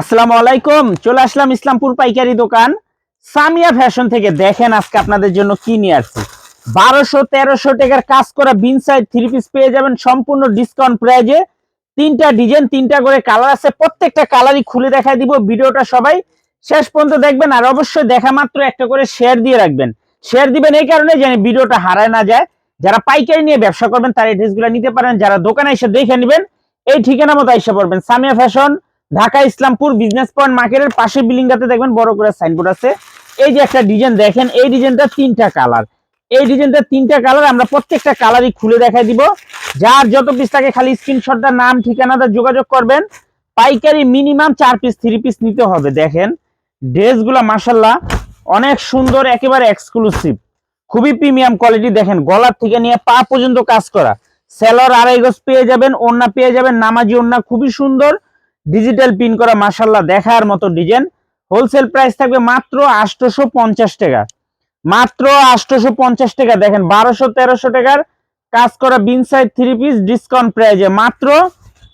আসসালামু আলাইকুম, চলে আসলাম ইসলামপুর পাইকারি দোকান। সামিয়া ফ্যাশন থেকে দেখেন আজকে আপনাদের জন্য কি নিয়ে আসছি। বারোশো তেরোশো টাকার কাজ করা বিন সাইড থ্রি পিস পেয়ে যাবেন সম্পূর্ণ ডিসকাউন্ট প্রাইজে তিনটা ডিজাইন তিনটা করে কালার আছে, প্রত্যেকটা কালারই খুলে দেখাই দিব ভিডিওটা সবাই। শেষ পর্যন্ত দেখবেন আর অবশ্যই দেখা মাত্র একটা করে শেয়ার দিয়ে রাখবেন। শেয়ার দিবেন এই কারণে যেন ভিডিওটা হারায় না যায়। যারা পাইকারি নিয়ে ব্যবসা করবেন, তারা এই ড্রেসগুলো নিতে পারেন। যারা দোকানে এসে দেখে নেবেন, এই ঠিকানা মতো এসে পড়বেন। Samia fashion Dhaka Islampur business point মার্কেটের পাশে বিল্ডিংটাতে দেখবেন বড় করে সাইনবোর্ড আছে। এই যে একটা ডিজাইন দেখেন, এই ডিজাইনটা তিনটা কালার এই ডিজাইনটা তিনটা কালার আমরা প্রত্যেকটা কালারই খুলে দেখাই দিব। যার যত পিস থাকে খালি স্ক্রিনশটটা নাম ঠিকানাটা যোগাযোগ করবেন। পাইকারি মিনিমাম চার পিস থ্রি পিস নিতে হবে, দেখেন। ড্রেসগুলো মাসাল্লাহ অনেক সুন্দর, একেবারে এক্সক্লুসিভ খুবই প্রিমিয়াম কোয়ালিটি দেখেন, গলার থেকে নিয়ে পা পর্যন্ত কাজ করা। সেলর আড়াই গজ পেয়ে যাবেন ওন্না পেয়ে যাবেন, নামাজি ওন্না খুবই সুন্দর। ডিজিটাল পিন করা মাসাল্লাহ দেখার মতো ডিজাইন হোলসেল প্রাইস থাকবে মাত্র আটশোশো পঞ্চাশ টাকা। মাত্র আটশোশো পঞ্চাশ টাকা, দেখেন বারোশো তেরোশো টাকার কাজ করা Bin Saeed three piece discount প্রাইজে মাত্র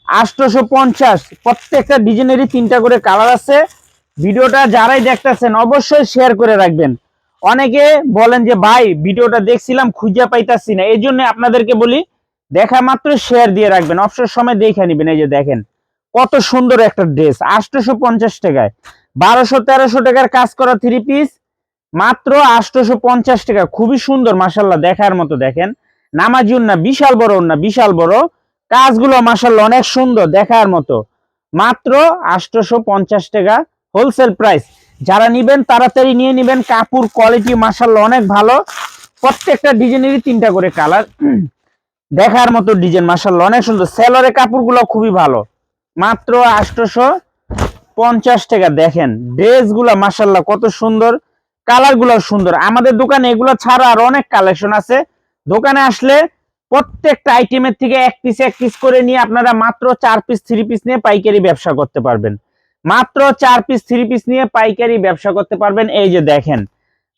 আটশোশো পঞ্চাশ প্রত্যেকটা ডিজাইনেরই তিনটা করে কালার আছে। ভিডিওটা যারাই দেখতেছেন অবশ্যই শেয়ার করে রাখবেন। অনেকে বলেন যে, ভাই, ভিডিওটা দেখছিলাম, খুঁজে পাইতাছি না। এই জন্য আপনাদেরকে বলি, দেখা মাত্র শেয়ার দিয়ে রাখবেন। অবসর সময় দেখে নিবেন, এই যে দেখেন। কত সুন্দর একটা ড্রেস আটশোশো পঞ্চাশ টাকায়। বারোশো, তেরোশো টাকার কাজ করা থ্রি পিস মাত্র আটশোশো পঞ্চাশ টাকা। খুবই সুন্দর মাসাল্লাহ দেখার মতো দেখেন। নামাজি না বিশাল বড় না বিশাল বড়। কাজগুলো মাসাল্লাহ অনেক সুন্দর, দেখার মতো। মাত্র আটশোশো পঞ্চাশ টাকা হোলসেল প্রাইস যারা নিবেন, তাড়াতাড়ি নিয়ে নিবেন। কাপড় কোয়ালিটি মাসাল্লাহ অনেক ভালো। প্রত্যেকটা ডিজাইনেরই তিনটা করে কালার দেখার মতো ডিজাইন মাসাল্লাহ অনেক সুন্দর। সেলরের কাপড়গুলো খুবই ভালো। মাত্র আটশোশো পঞ্চাশ টাকা। দেখেন ড্রেসগুলা মাসাল্লাহ কত সুন্দর কালারগুলো সুন্দর। আমাদের দোকানে এগুলো ছাড়া আর অনেক কালেকশন আছে। দোকানে আসলে প্রত্যেকটা আইটেমের থেকে এক পিস এক পিস করে নিয়ে আপনারা মাত্র চার পিস থ্রি পিস নিয়ে পাইকারি ব্যবসা করতে পারবেন। মাত্র চার পিস থ্রি পিস নিয়ে পাইকারি ব্যবসা করতে পারবেন। এই যে দেখেন,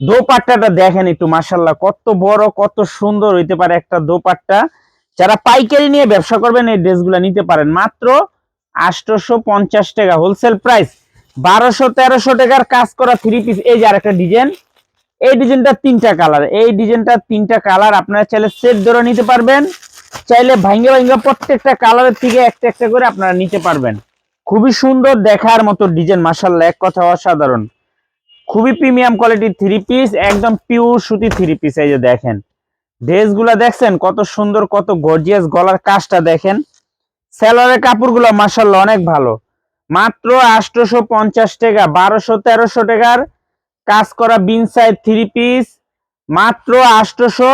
দোপাট্টাটা দেখেন একটু মাসাল্লাহ কত বড়, কত সুন্দর হইতে পারে একটা দোপাট্টা। যারা পাইকারি নিয়ে ব্যবসা করবেন, এই ড্রেসগুলো নিতে পারেন। মাত্র আটশোশো পঞ্চাশ টাকা। হোলসেল প্রাইস বারোশো তেরোশো টাকার কাজ করা থ্রি পিস এই যে আরেকটা ডিজাইন এই ডিজাইনটা তিনটা কালার এই ডিজাইনটা তিনটা কালার আপনারা চাইলে সেট ধরে নিতে পারবেন, চাইলে ভাঙ্গে ভাঙ্গে প্রত্যেকটা কালারের থেকে একটা একটা করে আপনারা নিতে পারবেন। খুবই সুন্দর দেখার মতো ডিজাইন মাসাল্লাহ এক কথা অসাধারণ। খুবই প্রিমিয়াম কোয়ালিটির থ্রি পিস একদম পিওর সুতি থ্রি পিস এই যে দেখেন ড্রেসগুলা দেখছেন, কত সুন্দর, কত গর্জিয়াস গলার কাজটা দেখেন। সেলরের কাপড়গুলো মাসাল্লাহ অনেক ভালো। মাত্র আটশোশো পঞ্চাশ টাকা, বারোশো, তেরোশো টাকার কাজ করা বিন সাইড থ্রি পিস, মাত্র আটশোশো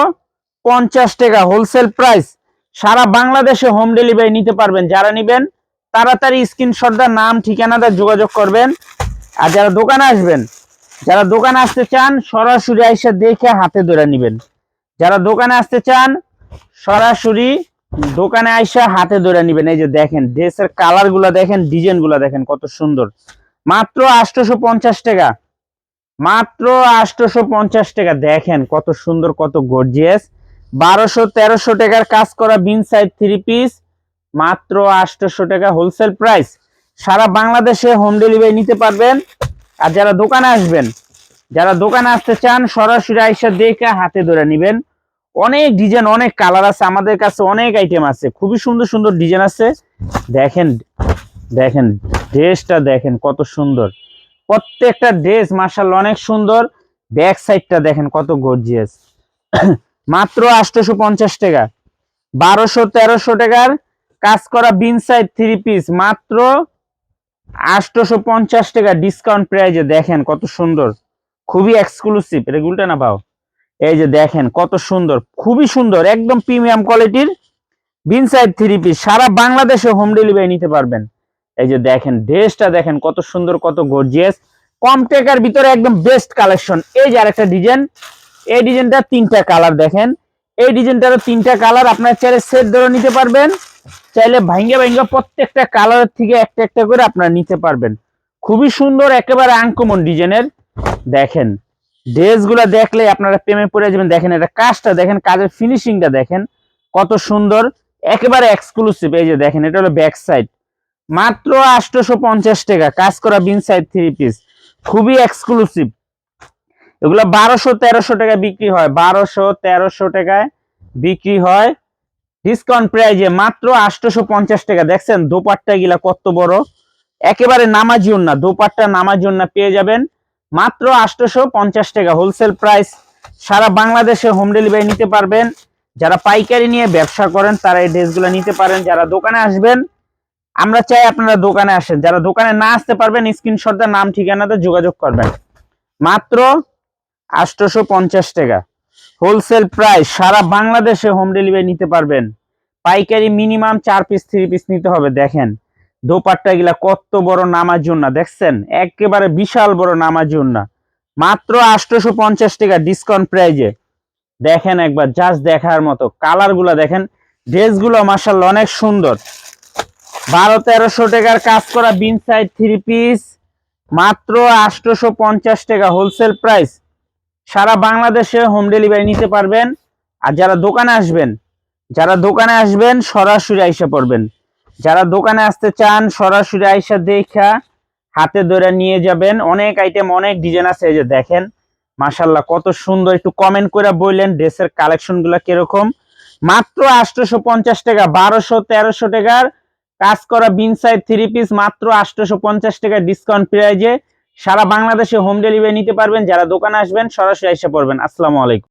পঞ্চাশ টাকা হোলসেল প্রাইস। সারা বাংলাদেশে হোম ডেলিভারি নিতে পারবেন, যারা নিবেন তাড়াতাড়ি স্ক্রিনশটটা নাম ঠিকানাটা যোগাযোগ করবেন। আর যারা দোকানে আসবেন, যারা দোকানে আসতে চান, সরাসরি আইসা দেখে হাতে ধরে নিবেন। যারা দোকানে আসতে চান, সরাসরি দোকানে আইসা হাতে ধরে নিবেন। এই যে দেখেন ড্রেসের কালারগুলা দেখেন ডিজাইনগুলা দেখেন কত সুন্দর। মাত্র আটশোশো পঞ্চাশ টাকা। মাত্র আটশোশো পঞ্চাশ টাকা। দেখেন কত সুন্দর, কত গর্জিয়াস বারোশো, তেরোশো টাকার কাজ করা বিন সাইড থ্রি পিস মাত্র আটশোশো টাকা হোলসেল প্রাইস সারা বাংলাদেশে হোম ডেলিভারি নিতে পারবেন। আর যারা দোকানে আসবেন, যারা দোকানে আসতে চান, সরাসরি আইসা দেখে হাতে ধরে নিবেন। অনেক ডিজাইন অনেক কালার আছে, আমাদের কাছে অনেক আইটেম আছে। খুবই সুন্দর সুন্দর ডিজাইন আছে। দেখেন দেখেন ড্রেসটা দেখেন কত সুন্দর। প্রত্যেকটা ড্রেস মার্শাল অনেক সুন্দর। ব্যাক সাইডটা দেখেন কত গর্জিয়াস মাত্র আটশোশো পঞ্চাশ টাকা। বারোশো, তেরোশো টাকার কাজ করা বিন সাইড থ্রি পিস মাত্র আটশোশো পঞ্চাশ টাকা ডিসকাউন্ট প্রাইজে দেখেন কত সুন্দর। খুবই এক্সক্লুসিভ এটা না পাও এই যে দেখেন কত সুন্দর, খুবই সুন্দর, একদম প্রিমিয়াম কোয়ালিটির বিন সাইড থ্রি পিস সারা বাংলাদেশে হোম ডেলিভারি নিতে পারবেন। এই যে দেখেন ড্রেসটা দেখেন কত সুন্দর, কত গর্জিয়াস কম টেকার ভিতরে একদম বেস্ট কালেকশন এই যে আরেকটা ডিজাইন এই ডিজাইনটা তিনটা কালার দেখেন। এই ডিজাইনটারও তিনটা কালার আপনার চাইলে সেট ধরে নিতে পারবেন। চাইলে ভাঙ্গে ভাঙ্গে প্রত্যেকটা কালারের থেকে একটা একটা করে আপনারা নিতে পারবেন। খুবই সুন্দর, একেবারে আনকমন ডিজাইনের দেখেন ড্রেসগুলো দেখলে আপনারা প্রেমে পড়ে যাবেন। দেখেন এটা কাজটা, দেখেন কাজের ফিনিশিংটা দেখেন। কত সুন্দর, একেবারে এক্সক্লুসিভ এই যে দেখেন, এটা হলো ব্যাক সাইড মাত্র আটশোশো পঞ্চাশ টাকা, কাজ করা বিন সাইড থ্রি পিস খুবই এক্সক্লুসিভ এগুলো বারোশো, তেরোশো টাকা বিক্রি হয়। বারোশো, তেরোশো টাকায় বিক্রি হয়। ডিসকাউন্ট প্রাইজে মাত্র আটশোশো পঞ্চাশ টাকা। দেখছেন দোপাট্টা গিলা কত বড়। একেবারে নামাজি না, দোপাট্টা নামাজি না পেয়ে যাবেন। মাত্র আটশোশো পঞ্চাশ টাকা হোলসেল প্রাইস সারা বাংলাদেশে হোম ডেলিভারি নিতে পারবেন। যারা পাইকারি নিয়ে ব্যবসা করেন, তারা এই ড্রেসগুলো নিতে পারেন। যারা দোকানে আসবেন, আমরা চাই আপনারা দোকানে আসেন। যারা দোকানে না আসতে পারবেন স্ক্রিনশট নাম, ঠিকানাতে যোগাযোগ করবেন। মাত্র আটশোশো পঞ্চাশ টাকা। হোলসেল প্রাইস সারা বাংলাদেশে হোম ডেলিভারি নিতে পারবেন। পাইকারি মিনিমাম চার পিস থ্রি পিস নিতে হবে, দেখেন। দোপাট্টা গুলা কত বড় নামার জন্য দেখছেন? একেবারে বিশাল বড় নামার জন্য মাত্র আটশোশো পঞ্চাশ টাকা ডিসকাউন্ট প্রাইজে দেখেন একবার জাস্ট দেখার মতো। কালারগুলা দেখেন ড্রেসগুলো মার্শাল অনেক সুন্দর। বারো তেরোশো টাকার কাজ করা বিন সাইড থ্রি পিস মাত্র আটশোশো পঞ্চাশ টাকা হোলসেল প্রাইস সারা বাংলাদেশে হোম ডেলিভারি নিতে পারবেন। আর যারা দোকানে আসবেন, যারা দোকানে আসবেন, সরাসরি আইসা পড়বেন। যারা দোকানে আসতে চান, সরাসরি আইসা দেখা হাতে ধরে নিয়ে যাবেন। অনেক আইটেম অনেক ডিজাইন আছে, এই যে দেখেন। মাশাল্লাহ কত সুন্দর। একটু কমেন্ট করে বললেন, ড্রেসের কালেকশনগুলা কীরকম? মাত্র আটশোশো পঞ্চাশ টাকা, বারোশো, তেরোশো টাকার কাজ করা বিন সাইড থ্রি পিস মাত্র আটশোশো পঞ্চাশ টাকা ডিসকাউন্ট প্রাইজে সারা বাংলাদেশে হোম ডেলিভারি নিতে পারবেন। যারা দোকানে আসবেন, সরাসরি এসে পড়বেন। আসসালামু আলাইকুম।